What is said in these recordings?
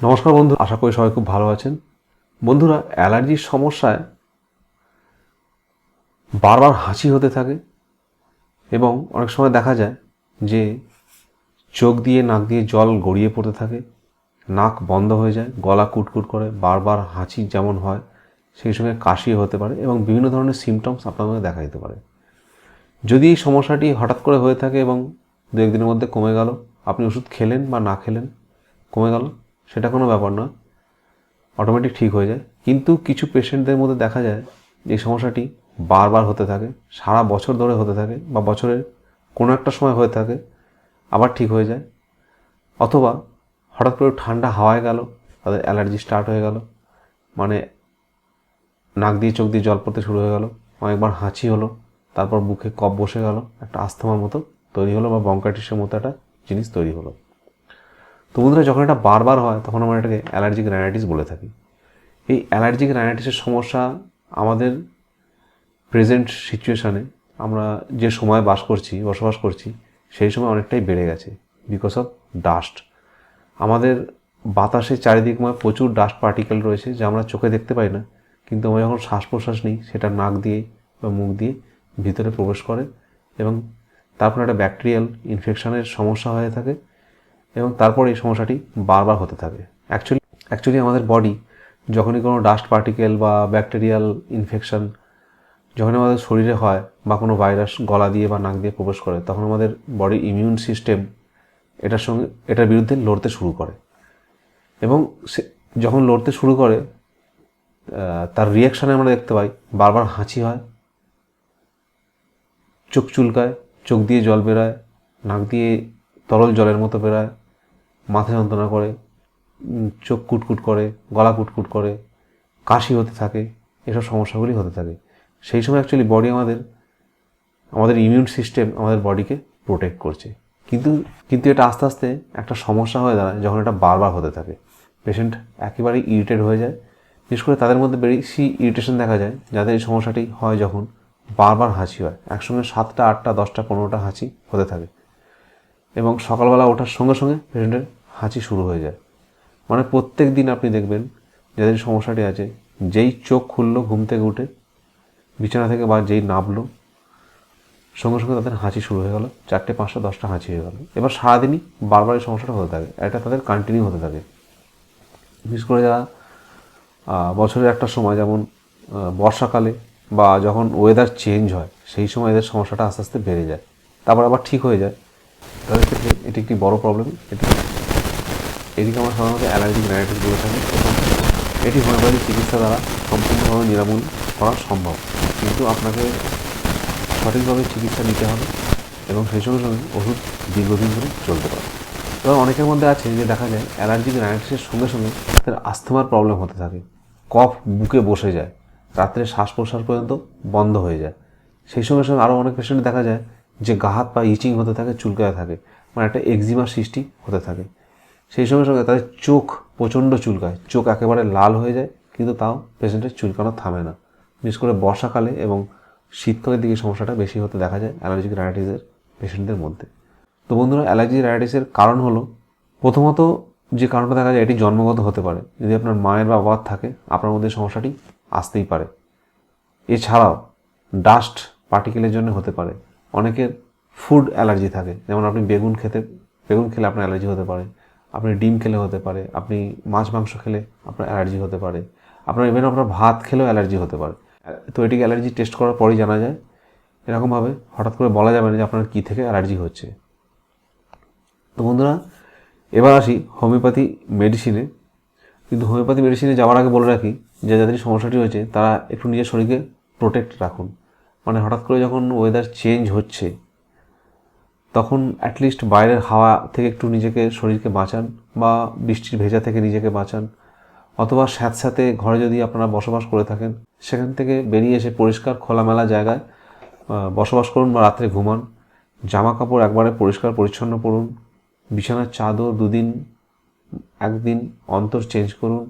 নমস্কার বন্ধু, আশা করি সবাই খুব ভালো আছেন। বন্ধুরা, অ্যালার্জির সমস্যায় বারবার হাঁচি হতে থাকে এবং অনেক সময় দেখা যায় যে চোখ দিয়ে, নাক দিয়ে জল গড়িয়ে পড়তে থাকে, নাক বন্ধ হয়ে যায়, গলা কুটকুট করে, বারবার হাঁচি যেমন হয়, সেই সঙ্গে কাশি হতে পারে এবং বিভিন্ন ধরনের সিমটমস আপনার মধ্যে দেখা দিতে পারে। যদি এই সমস্যাটি হঠাৎ করে হয়ে থাকে এবং দু একদিনের মধ্যে কমে গেল, আপনি ওষুধ খেলেন বা না খেলেন, কমে গেল সেটা কোনো ব্যাপার নয়। অটোমেটিক ঠিক হয়ে যায়। কিন্তু কিছু পেশেন্টদের মধ্যে দেখা যায় যে এই সমস্যাটি বারবার হতে থাকে, সারা বছর ধরে হতে থাকে বা বছরের কোনো একটা সময় হয়ে থাকে, আবার ঠিক হয়ে যায়। অথবা হঠাৎ করে ঠান্ডা হাওয়ায় গেল, তাদের অ্যালার্জি স্টার্ট হয়ে গেল মানে নাক দিয়ে, চোখ দিয়ে জল পড়তে শুরু হয়ে গেল, অনেকবার হাঁচি হলো, তারপর বুকে কপ বসে গেল, একটা আস্থমার মতো তৈরি হলো বা বঙ্কাটিসের মতো একটা জিনিস তৈরি হলো। তো বন্ধুরা, যখন এটা বারবার হয়, তখন আমরা এটাকে অ্যালার্জিক রাইনাইটিস বলে থাকি। এই অ্যালার্জিক রাইনাইটিসের সমস্যা আমাদের প্রেজেন্ট সিচুয়েশানে আমরা যে সময় বাস করছি, বসবাস করছি, সেই সময় অনেকটাই বেড়ে গেছে বিকজ অফ ডাস্ট আমাদের বাতাসে চারিদিকময় প্রচুর ডাস্ট পার্টিকেল রয়েছে, যা আমরা চোখে দেখতে পাই না, কিন্তু আমরা যখন শ্বাস প্রশ্বাস নিই, সেটা নাক দিয়ে বা মুখ দিয়ে ভিতরে প্রবেশ করে এবং তারপর একটা ব্যাকটেরিয়াল ইনফেকশানের সমস্যা হয়ে থাকে। এবং তারপর এই সমস্যাটি বারবার হতে থাকে। অ্যাকচুয়ালি অ্যাকচুয়ালি আমাদের বডি যখনই কোনো ডাস্ট পার্টিকেল বা ব্যাকটেরিয়াল ইনফেকশন যখন আমাদের শরীরে হয় বা কোনো ভাইরাস গলা দিয়ে বা নাক দিয়ে প্রবেশ করে, তখন আমাদের বডি ইমিউন সিস্টেম এটার সঙ্গে, এটার বিরুদ্ধে লড়তে শুরু করে। এবং সে, যখন লড়তে শুরু করে তার রিয়াকশানে আমরা দেখতে পাই, বারবার হাঁচি হয়, চোখ চুলকায়, চোখ দিয়ে জল বেরায়, নাক দিয়ে তরল জলের মতো বেরায় মাথা যন্ত্রণা করে চোখ কুটকুট করে, গলা কুটকুট করে, কাশি হতে থাকে, এসব সমস্যাগুলি হতে থাকে। সেই সময় অ্যাকচুয়ালি বডি আমাদের আমাদের ইমিউন সিস্টেম আমাদের বডিকে প্রোটেক্ট করছে। কিন্তু কিন্তু এটা আস্তে আস্তে একটা সমস্যা হয়ে দাঁড়ায় যখন এটা বারবার হতে থাকে। পেশেন্ট একেবারেই ইরিটেড হয়ে যায়। বিশেষ করে তাদের মধ্যে বেশি ইরিটেশন দেখা যায়, যাদের এই সমস্যাটি হয় যখন বারবার হাঁচি হয়। একসঙ্গে সাতটা, আটটা, দশটা, পনেরোটা হাঁচি হতে থাকে। এবং সকালবেলা ওঠার সঙ্গে সঙ্গে পেশেন্টের হাঁচি শুরু হয়ে যায়। মানে প্রত্যেক দিন আপনি দেখবেন, যাদের সমস্যাটি আছে, যেই চোখ খুললো, ঘুম থেকে উঠে, বিছানা থেকে বা যেই নামলো, সঙ্গে সঙ্গে তাদের হাঁচি শুরু হয়ে গেলো, চারটে, পাঁচটা, দশটা হাঁচি হয়ে গেলো। এবার সারাদিনই বারবার এই সমস্যাটা হতে থাকে, এটা তাদের কন্টিনিউ হতে থাকে। বিশেষ করে যারা বছরের একটা সময় যেমন বর্ষাকালে বা যখন ওয়েদার চেঞ্জ হয়, সেই সময় এদের সমস্যাটা আস্তে আস্তে বেড়ে যায়। তারপর আবার ঠিক হয়ে যায়। তাদের ক্ষেত্রে এটি একটি বড় প্রবলেম এটি এটিকে আমরা সাধারণত অ্যালার্জিক রাইনাইটিস বলে থাকি। এবং এটি হোমিওপ্যাথি চিকিৎসা দ্বারা সম্পূর্ণভাবে নিরামূল করা সম্ভব। কিন্তু আপনাকে সঠিকভাবে চিকিৎসা নিতে হবে এবং সেই সঙ্গে সঙ্গে ওষুধ দীর্ঘদিন ধরে চলতে পারে। এবার অনেকের মধ্যে আছে যে দেখা যায় অ্যালার্জিক রাইনাইটিসের সঙ্গে সঙ্গে তাদের আস্থমার প্রবলেম হতে থাকে। কফ বুকে বসে যায়। রাত্রে শ্বাস প্রশ্বাস পর্যন্ত বন্ধ হয়ে যায়। সেই সঙ্গে সঙ্গে আরও অনেক পেশেন্ট দেখা যায় যে গা হাত ইচিং হতে থাকে, চুলকাতে থাকে। মানে একটা এক্সিমার সৃষ্টি হতে থাকে। সেই সঙ্গে সঙ্গে তাদের চোখ প্রচণ্ড চুলকায়। চোখ একেবারে লাল হয়ে যায়, কিন্তু তাও পেশেন্টের চুলকানো থামে না। বিশেষ করে বর্ষাকালে এবং শীতকালের দিকে সমস্যাটা বেশি হতে দেখা যায় অ্যালার্জিক রাইনাইটিসের পেশেন্টদের মধ্যে। তো বন্ধুরা অ্যালার্জি রাইনাইটিসের কারণ হলো, প্রথমত যে কারণটা দেখা যায়, এটি জন্মগত হতে পারে। যদি আপনার মায়ের বা বাবার থাকে, আপনার মধ্যে সমস্যাটি আসতেই পারে। এছাড়াও, ডাস্ট পার্টিকেলের জন্য হতে পারে। অনেকের ফুড অ্যালার্জি থাকে, যেমন আপনি বেগুন খেতে, বেগুন খেলে আপনার অ্যালার্জি হতে পারে। আপনি ডিম খেলে হতে পারে, আপনি মাছ, মাংস খেলে আপনার অ্যালার্জি হতে পারে, আপনার ইভেন আপনার ভাত খেলেও অ্যালার্জি হতে পারে। তো এটিকে অ্যালার্জি টেস্ট করার পরেই জানা যায়। এরকমভাবে হঠাৎ করে বলা যাবে না যে আপনার কী থেকে অ্যালার্জি হচ্ছে। তো বন্ধুরা, এবার আসি হোমিওপ্যাথি মেডিসিনে। কিন্তু হোমিওপ্যাথি মেডিসিনে যাওয়ার আগে বলে রাখি, যে যাদের সমস্যাটি হয়েছে, তারা একটু নিজের শরীরকে প্রোটেক্ট রাখুন। মানে হঠাৎ করে যখন ওয়েদার চেঞ্জ হচ্ছে তখন অ্যাটলিস্ট বাইরের হাওয়া থেকে একটু নিজেকে শরীরকে বাঁচান বা বৃষ্টির ভেজা থেকে নিজেকে বাঁচান। অথবা স্যাঁতস্যাঁতে ঘরে যদি আপনারা বসবাস করে থাকেন, সেখান থেকে বেরিয়ে এসে পরিষ্কার খোলামেলা জায়গায় বসবাস করুন বা রাত্রে ঘুমান। জামা কাপড় একবারে পরিষ্কার পরিচ্ছন্ন করুন বিছানার চাদর দুদিন, একদিন অন্তর চেঞ্জ করুন।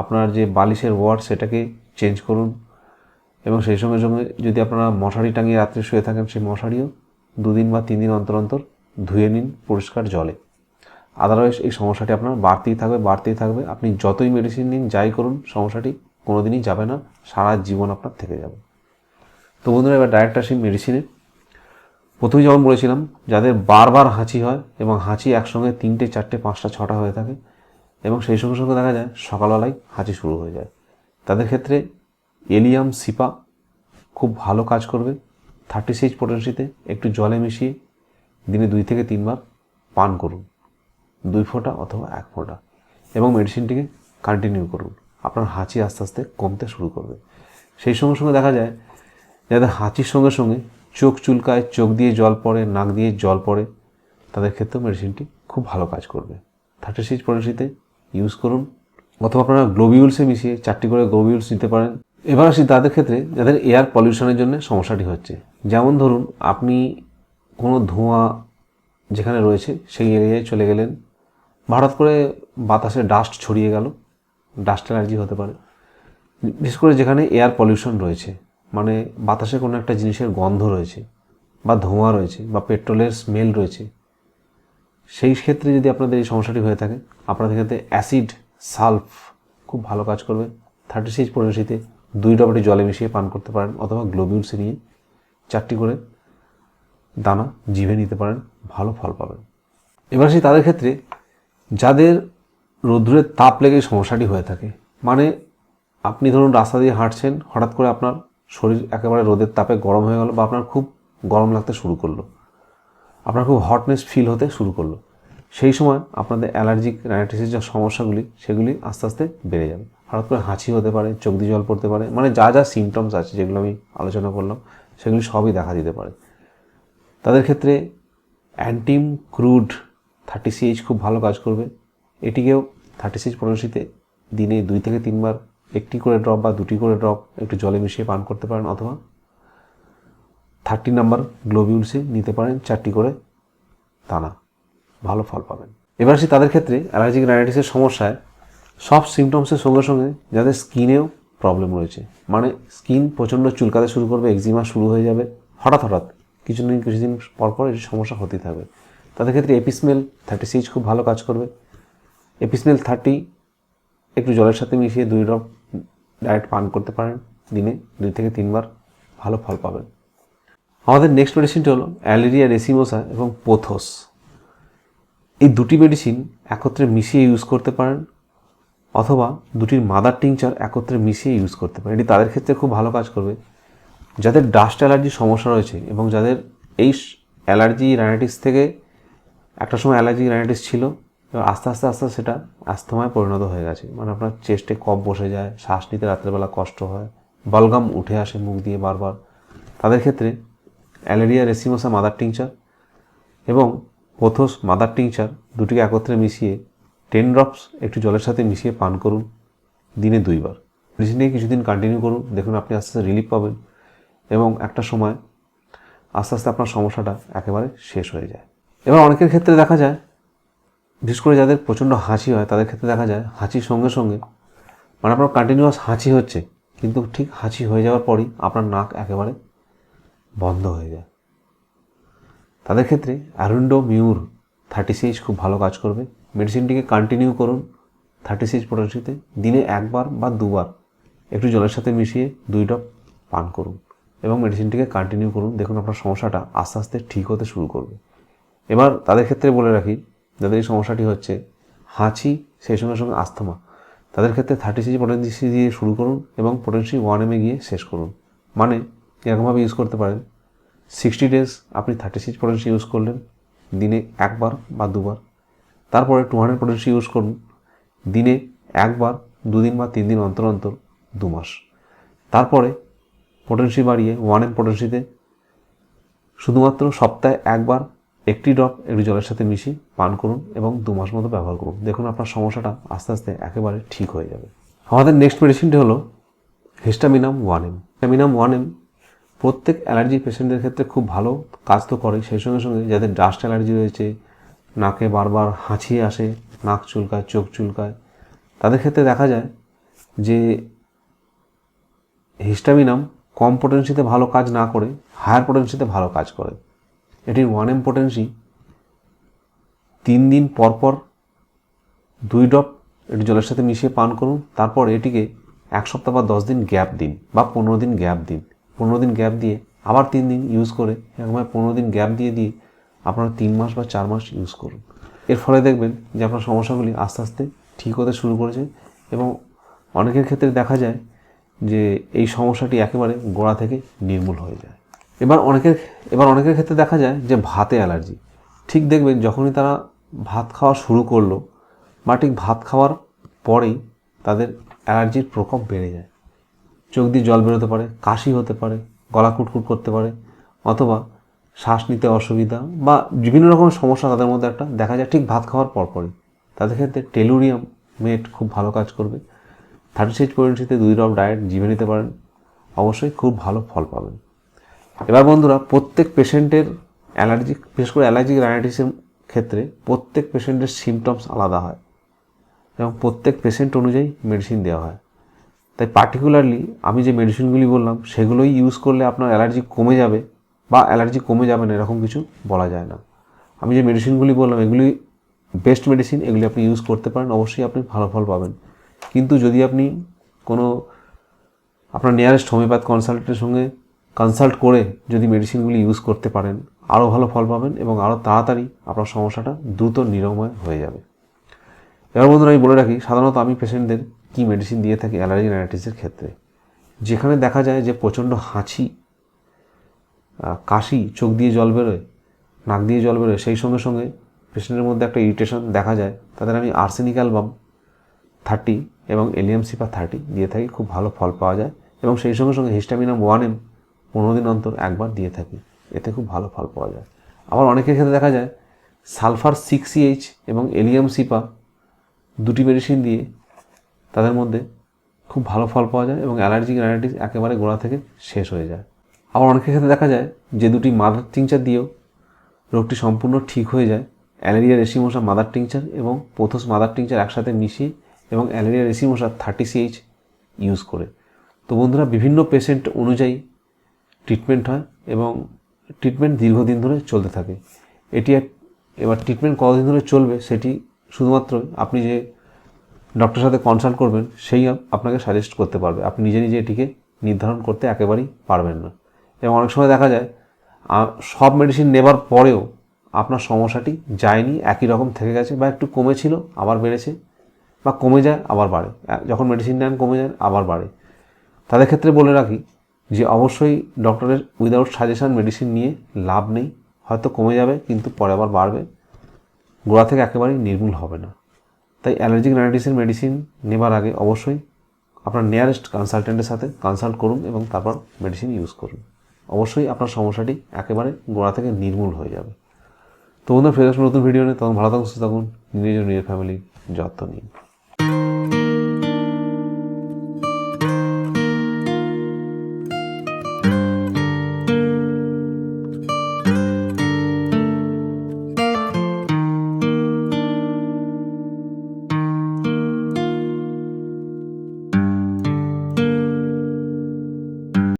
আপনার যে বালিশের ওয়ার্ড সেটাকে চেঞ্জ করুন। এবং সেই সঙ্গে সঙ্গে যদি আপনারা মশারি টাঙিয়ে রাত্রে শুয়ে থাকেন, সেই মশারিও দুদিন বা তিন দিন অন্তর অন্তর ধুয়ে নিন পরিষ্কার জলে। আদারওয়াইজ এই সমস্যাটি আপনার বাড়তেই থাকবে বাড়তেই থাকবে। আপনি যতই মেডিসিন নিন, যাই করুন, সমস্যাটি কোনোদিনই যাবে না, সারা জীবন আপনার থেকে যাবে। তো বন্ধুরা, এবার ডাইরেক্ট আসি মেডিসিনে প্রথমে যেমন বলেছিলাম, যাদের বারবার হাঁচি হয় এবং হাঁচি একসঙ্গে তিনটে, চারটে, পাঁচটা, ছটা হয়ে থাকে এবং সেই সঙ্গে সঙ্গে দেখা যায় সকালবেলায় হাঁচি শুরু হয়ে যায়। তাদের ক্ষেত্রে এলিয়াম, সিপা খুব ভালো কাজ করবে। থার্টি সিক্স পোটেন্সিতে একটু জলে মিশিয়ে দিনে দুই থেকে তিনবার পান করুন। দুই ফোঁটা অথবা এক ফোঁটা। এবং মেডিসিনটিকে কন্টিনিউ করুন। আপনার হাঁচি আস্তে আস্তে কমতে শুরু করবে। সেই সঙ্গে সঙ্গে দেখা যায়, যাদের হাঁচির সঙ্গে সঙ্গে চোখ চুলকায়, চোখ দিয়ে জল পড়ে, নাক দিয়ে জল পড়ে, তাদের ক্ষেত্রেও মেডিসিনটি খুব ভালো কাজ করবে। থার্টি সিক্স পলিসিতে ইউজ করুন। অথবা আপনারা গ্লোবিউলসে মিশিয়ে চারটি করে গ্লোবিউলস নিতে পারেন। এবার আসি তাদের ক্ষেত্রে, যাদের এয়ার পলিউশনের জন্য সমস্যাটি হচ্ছে। যেমন ধরুন, আপনি কোনো ধোঁয়া যেখানে রয়েছে, সেই এরিয়ায় চলে গেলেন, হঠাৎ করে বাতাসে ডাস্ট ছড়িয়ে গেল ডাস্ট অ্যালার্জি হতে পারে। বিশেষ করে যেখানে এয়ার পলিউশন রয়েছে মানে বাতাসে কোনো একটা জিনিসের গন্ধ রয়েছে, বা ধোঁয়া রয়েছে, বা পেট্রোলের স্মেল রয়েছে, সেই ক্ষেত্রে যদি আপনাদের এই সমস্যাটি হয়ে থাকে, আপনাদের ক্ষেত্রে অ্যাসিড সালফ খুব ভালো কাজ করবে। থার্টি সিক্স পরিণতিতে দুই ডবটি জলে মিশিয়ে পান করতে পারেন অথবা গ্লোবিউলসে নিয়ে চারটি করে দানা জিভে নিতে পারেন, ভালো ফল পাবেন। এবার সেই তাদের ক্ষেত্রে যাদের রৌদ্রের তাপ লেগে সমস্যাটি হয়ে থাকে। মানে আপনি ধরুন রাস্তা দিয়ে হাঁটছেন, হঠাৎ করে আপনার শরীর একেবারে রোদের তাপে গরম হয়ে গেল বা আপনার খুব গরম লাগতে শুরু করল। আপনার খুব হটনেস ফিল হতে শুরু করল। সেই সময় আপনাদের অ্যালার্জিক রাইনাইটিসের যে সমস্যাগুলি, সেগুলি আস্তে আস্তে বেড়ে যাবে। হঠাৎ করে হাঁচি হতে পারে, চোখ দিয়ে জল পড়তে পারে মানে যা যা সিমটমস আছে যেগুলো আমি আলোচনা করলাম, সেগুলি সবই দেখা দিতে পারে। তাদের ক্ষেত্রে অ্যান্টিম ক্রুড থার্টি সিএইচ খুব ভালো কাজ করবে। এটিকেও থার্টি সিএইচ পনেরোশিতে দিনে দুই থেকে তিনবার একটি করে ড্রপ বা দুটি করে ড্রপ একটু জলে মিশিয়ে পান করতে পারেন, অথবা থার্টি নাম্বার গ্লোবিউলসে নিতে পারেন চারটি করে দানা। ভালো ফল পাবেন। এবার আসি তাদের ক্ষেত্রে অ্যালার্জিক রাইনাইটিসের সমস্যায়। সব সিমটমসের সঙ্গে সঙ্গে যাদের স্কিনেও প্রবলেম রয়েছে। মানে স্কিন প্রচণ্ড চুলকাতে শুরু করবে এক্সিমা শুরু হয়ে যাবে। হঠাৎ হঠাৎ কিছু কিছুদিন কিছুদিন পর পর এটি সমস্যা হতেই থাকবে। তাদের ক্ষেত্রে এপিসমেল থার্টি সিক্স খুব ভালো কাজ করবে। এপিসমেল থার্টি একটু জলের সাথে মিশিয়ে দুই ড্রপ ডায়েট পান করতে পারেন। দিনে দুই থেকে তিনবার ভালো ফল পাবেন। আমাদের নেক্সট মেডিসিনটি হলো অ্যালেরিয়া রেসিমোসা এবং পোথোস। এই দুটি মেডিসিন একত্রে মিশিয়ে ইউজ করতে পারেন। অথবা দুটির মাদার টিংচার একত্রে মিশিয়ে ইউজ করতে পারেন এটি তাদের ক্ষেত্রে খুব ভালো কাজ করবে। যাদের ডাস্ট অ্যালার্জির সমস্যা রয়েছে এবং যাদের এই অ্যালার্জি রাইনাইটিস থেকে একটা সময় অ্যালার্জি রাইনাইটিস ছিল, এবার আস্তে আস্তে আস্তে সেটা আস্তমায় পরিণত হয়ে গেছে। মানে আপনার চেস্টে কফ বসে যায়, শ্বাস নিতে রাত্রেবেলা কষ্ট হয়, বলগাম উঠে আসে মুখ দিয়ে বারবার। তাদের ক্ষেত্রে অ্যালেরিয়া রেসিমোসা মাদার টিংচার এবং পোথোস মাদার টিংচার দুটিকে একত্রে মিশিয়ে টেন ড্রপস একটু জলের সাথে মিশিয়ে পান করুন, দিনে দুইবার। মেডিসিন নিয়ে কিছুদিন কন্টিনিউ করুন, দেখুন আপনি আস্তে আস্তে রিলিফ পাবেন এবং একটা সময় আস্তে আস্তে আপনার সমস্যাটা একেবারে শেষ হয়ে যায়। এবার অনেকের ক্ষেত্রে দেখা যায়, বিশেষ করে যাদের প্রচণ্ড হাঁচি হয়, তাদের ক্ষেত্রে দেখা যায় হাঁচির সঙ্গে সঙ্গে মানে আপনার কন্টিনিউয়াস হাঁচি হচ্ছে, কিন্তু ঠিক হাঁচি হয়ে যাওয়ার পরই আপনার নাক একেবারে বন্ধ হয়ে যায়। তাদের ক্ষেত্রে অ্যারুন্ডো মিউর থার্টি সিএইচ খুব ভালো কাজ করবে। মেডিসিনটিকে কন্টিনিউ করুন থার্টি সিএইচ পটেন্সিতে দিনে একবার বা দুবার একটু জলের সাথে মিশিয়ে দুই ড্রপ পান করুন এবং মেডিসিনটিকে কন্টিনিউ করুন। দেখুন আপনার সমস্যাটা আস্তে আস্তে ঠিক হতে শুরু করবে। এবার তাদের ক্ষেত্রে বলে রাখি, যাদের এই সমস্যাটি হচ্ছে হাঁচি, সেই সঙ্গে সঙ্গে আস্থমা, তাদের ক্ষেত্রে থার্টি সিজি পটেন্সি দিয়ে শুরু করুন এবং পটেন্সি ওয়ান এমে গিয়ে শেষ করুন। মানে এরকমভাবে ইউজ করতে পারেন। সিক্সটি ডেজ আপনি থার্টি সিক্স পটেন্সি ইউজ করলেন, দিনে একবার বা দুবার তারপরে টু হান্ড্রেড পটেন্সি ইউজ করুন। দিনে একবার, দুদিন বা তিন দিন অন্তর অন্তর, দু মাস। তারপরে পটেন্সি বাড়িয়ে ওয়ান এম পটেন্সিতে শুধুমাত্র সপ্তাহে একবার একটি ড্রপ একটি জলের সাথে মিশিয়ে পান করুন এবং দু মাস মতো ব্যবহার করুন। দেখুন আপনার সমস্যাটা আস্তে আস্তে একেবারে ঠিক হয়ে যাবে। আমাদের নেক্সট মেডিসিনটি হলো histaminum one M histaminum one M প্রত্যেক অ্যালার্জি পেশেন্টদের ক্ষেত্রে খুব ভালো কাজ তো করে সেই সঙ্গে সঙ্গে যাদের ডাস্ট অ্যালার্জি রয়েছে নাকে বারবার হাঁচিয়ে আসে, নাক চুলকায়, চোখ চুলকায়। তাদের ক্ষেত্রে দেখা যায় যে হিস্টামিনাম কম পোটেন্সিতে ভালো কাজ না করে, হায়ার পোটেন্সিতে ভালো কাজ করে। এটির ওয়ান এম পোটেন্সি তিন দিন পর পর দুই ড্রপ এটি জলের সাথে মিশিয়ে পান করুন। তারপর এটিকে এক সপ্তাহ বা দশ দিন গ্যাপ দিন বা পনেরো দিন গ্যাপ দিন। পনেরো দিন গ্যাপ দিয়ে আবার তিন দিন ইউজ করে একবার পনেরো দিন গ্যাপ দিয়ে দিয়ে আপনারা তিন মাস বা চার মাস ইউজ করুন। এর ফলে দেখবেন যে আপনার সমস্যাগুলি আস্তে আস্তে ঠিক হতে শুরু করেছে এবং অনেকের ক্ষেত্রে দেখা যায় যে এই সমস্যাটি একেবারে গোড়া থেকে নির্মূল হয়ে যায়। এবার অনেকের এবার অনেকের ক্ষেত্রে দেখা যায় যে ভাতে অ্যালার্জি। ঠিক দেখবেন যখনই তারা ভাত খাওয়া শুরু করল বা ঠিক ভাত খাওয়ার পরেই তাদের অ্যালার্জির প্রকোপ বেড়ে যায়। চোখ দিয়ে জল বেরোতে পারে, কাশি হতে পারে, গলা কুটকুট করতে পারে, অথবা শ্বাস নিতে অসুবিধা বা বিভিন্ন রকমের সমস্যা তাদের মধ্যে একটা, দেখা যায় ঠিক ভাত খাওয়ার পরপরই। তাদের ক্ষেত্রে টেলুরিয়াম মেট খুব ভালো কাজ করবে। থার্টি সিক্স পয়েন্টসিতে দুই ড্রপ ডায়েট জিভে নিতে পারেন। অবশ্যই খুব ভালো ফল পাবেন। এবার বন্ধুরা, প্রত্যেক পেশেন্টের অ্যালার্জি বিশেষ করে অ্যালার্জিক রাইনাইটিসের ক্ষেত্রে প্রত্যেক পেশেন্টের সিমটমস আলাদা হয় এবং প্রত্যেক পেশেন্ট অনুযায়ী মেডিসিন দেওয়া হয়। তাই পার্টিকুলারলি আমি যে মেডিসিনগুলি বললাম, সেগুলোই ইউজ করলে আপনার অ্যালার্জি কমে যাবে। বা অ্যালার্জি কমে যাবে না, এরকম কিছু বলা যায় না। আমি যে মেডিসিনগুলি বললাম, এগুলি বেস্ট মেডিসিন এগুলি আপনি ইউজ করতে পারেন, অবশ্যই আপনি ভালো ফল পাবেন। কিন্তু যদি আপনি কোনো আপনার নিয়ারেস্ট হোমিওপ্যাথ কনসালটেন্টের সঙ্গে কনসাল্ট করে যদি মেডিসিনগুলি ইউজ করতে পারেন আরও ভালো ফল পাবেন এবং আরও তাড়াতাড়ি আপনার সমস্যাটা দ্রুত নিরাময় হয়ে যাবে। এবার বন্ধুরা, আমি বলে রাখি, সাধারণত আমি পেশেন্টদের কী মেডিসিন দিয়ে থাকি, অ্যালার্জি রাইনাইটিসের ক্ষেত্রে। যেখানে দেখা যায় যে প্রচণ্ড হাঁচি কাশি, চোখ দিয়ে জল বেরোয়, নাক দিয়ে জল বেরোয়, সেই সঙ্গে সঙ্গে পেশেন্টের মধ্যে একটা ইরিটেশন দেখা যায়। তাদের আমি আর্সেনিক অ্যালবাম থার্টি এবং এলিয়াম সিপা থার্টি দিয়ে থাকি, খুব ভালো ফল পাওয়া যায়। এবং সেই সঙ্গে সঙ্গে হিস্টামিনাম ওয়ান এম পনেরো দিন অন্তর একবার দিয়ে থাকি, এতে খুব ভালো ফল পাওয়া যায়। আবার অনেকের ক্ষেত্রে দেখা যায়, সালফার সিক্স এইচ এবং এলিয়াম সিপা দুটি মেডিসিন দিয়ে তাদের মধ্যে খুব ভালো ফল পাওয়া যায় এবং অ্যালার্জিক রাইনাইটিস একেবারে গোড়া থেকে শেষ হয়ে যায়। আবার অনেকের ক্ষেত্রে দেখা যায় যে দুটি মাদার টিংচার দিয়েও রোগটি সম্পূর্ণ ঠিক হয়ে যায়। অ্যালেরিয়া রেসিমোসা মাদার টিংচার এবং পোথোস মাদার টিংচার একসাথে মিশিয়ে এবং aralia racemosa thirty CH use করে। তো বন্ধুরা, বিভিন্ন পেশেন্ট অনুযায়ী ট্রিটমেন্ট হয় এবং ট্রিটমেন্ট দীর্ঘদিন ধরে চলতে থাকে। এটি এবার ট্রিটমেন্ট কতদিন ধরে চলবে সেটি শুধুমাত্র আপনি যে ডক্টরের সাথে কনসাল্ট করবেন, সেই আপনাকে সাজেস্ট করতে পারবে। আপনি নিজে নিজে এটিকে নির্ধারণ করতে একেবারেই পারবেন না। এবং অনেক সময় দেখা যায় সব মেডিসিন নেবার পরেও আপনার সমস্যাটি যায়নি, একই রকম থেকে গেছে বা একটু কমেছিল, আবার বেড়েছে, বা কমে যায়, আবার বাড়ে। যখন মেডিসিন নেন, কমে যায়, আবার বাড়ে। তাদের ক্ষেত্রে বলে রাখি যে, অবশ্যই ডক্টরের উইদাউট সাজেশন মেডিসিন নিয়ে লাভ নেই। হয়তো কমে যাবে, কিন্তু পরে আবার বাড়বে। গোড়া থেকে একেবারেই নির্মূল হবে না। তাই অ্যালার্জিক রাইনাইটিসের মেডিসিন নেবার আগে অবশ্যই আপনার নিয়ারেস্ট কনসালটেন্টের সাথে কনসাল্ট করুন এবং তারপর মেডিসিন ইউজ করুন। অবশ্যই আপনার সমস্যাটি একেবারে গোড়া থেকে নির্মূল হয়ে যাবে। তো বন্ধুরা ফেরত নতুন ভিডিও নিয়ে। তখন ভালো থাকুন, সুস্থ থাকুন। নিজের নিজের ফ্যামিলির যত্ন নিন।